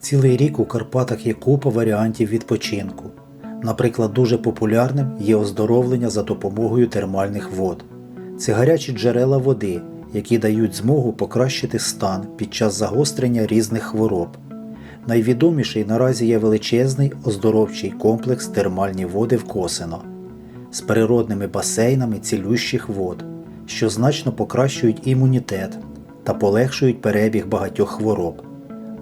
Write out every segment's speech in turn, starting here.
Цілий рік у Карпатах є купа варіантів відпочинку. Наприклад, дуже популярним є оздоровлення за допомогою термальних вод. Це гарячі джерела води, які дають змогу покращити стан під час загострення різних хвороб. Найвідоміший наразі є величезний оздоровчий комплекс термальні води в Косино з природними басейнами цілющих вод, що значно покращують імунітет та полегшують перебіг багатьох хвороб.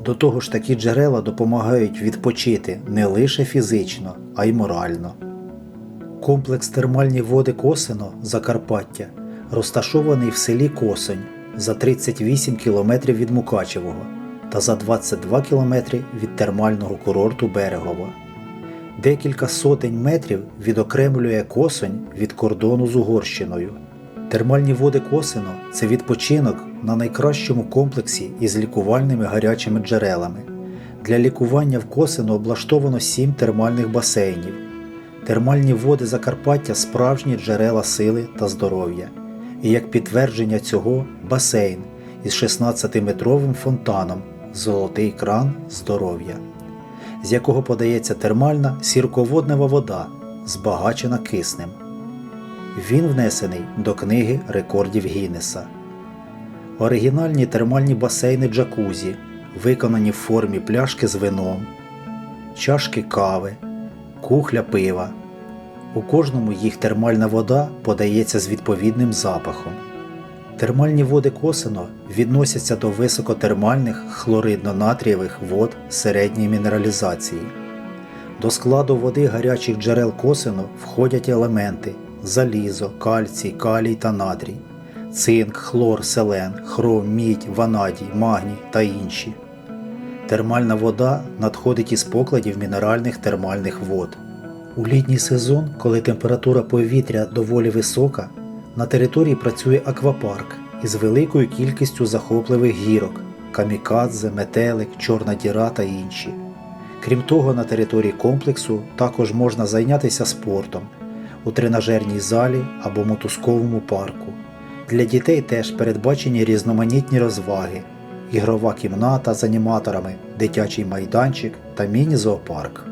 До того ж, такі джерела допомагають відпочити не лише фізично, а й морально. Комплекс термальні води Косино Закарпаття розташований в селі Косонь за 38 км від Мукачевого та за 22 км від термального курорту Берегово. Декілька сотень метрів відокремлює Косонь від кордону з Угорщиною. Термальні води Косино це відпочинок на найкращому комплексі із лікувальними гарячими джерелами. Для лікування в Косино облаштовано сім термальних басейнів. Термальні води Закарпаття справжні джерела сили та здоров'я. І як підтвердження цього басейн із 16-метровим фонтаном Золотий кран здоров'я, з якого подається термальна сірководнева вода, збагачена киснем. Він внесений до книги рекордів Гіннеса. Оригінальні термальні басейни джакузі, виконані в формі пляшки з вином, чашки кави, кухля пива. У кожному їх термальна вода подається з відповідним запахом. Термальні води Косино відносяться до високотермальних хлоридно-натрієвих вод середньої мінералізації. До складу води гарячих джерел Косино входять елементи залізо, кальцій, калій та натрій, цинк, хлор, селен, хром, мідь, ванадій, магній та інші. Термальна вода надходить із покладів мінеральних термальних вод. У літній сезон, коли температура повітря доволі висока, на території працює аквапарк із великою кількістю захопливих гірок камікадзе, метелик, чорна діра та інші. Крім того, на території комплексу також можна зайнятися спортом у тренажерній залі або мотузковому парку. Для дітей теж передбачені різноманітні розваги, ігрова кімната з аніматорами, дитячий майданчик та міні-зоопарк.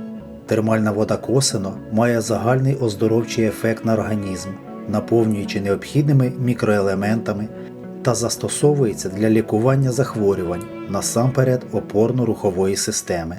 Термальна вода Косино має загальний оздоровчий ефект на організм, наповнюючи необхідними мікроелементами та застосовується для лікування захворювань насамперед опорно-рухової системи.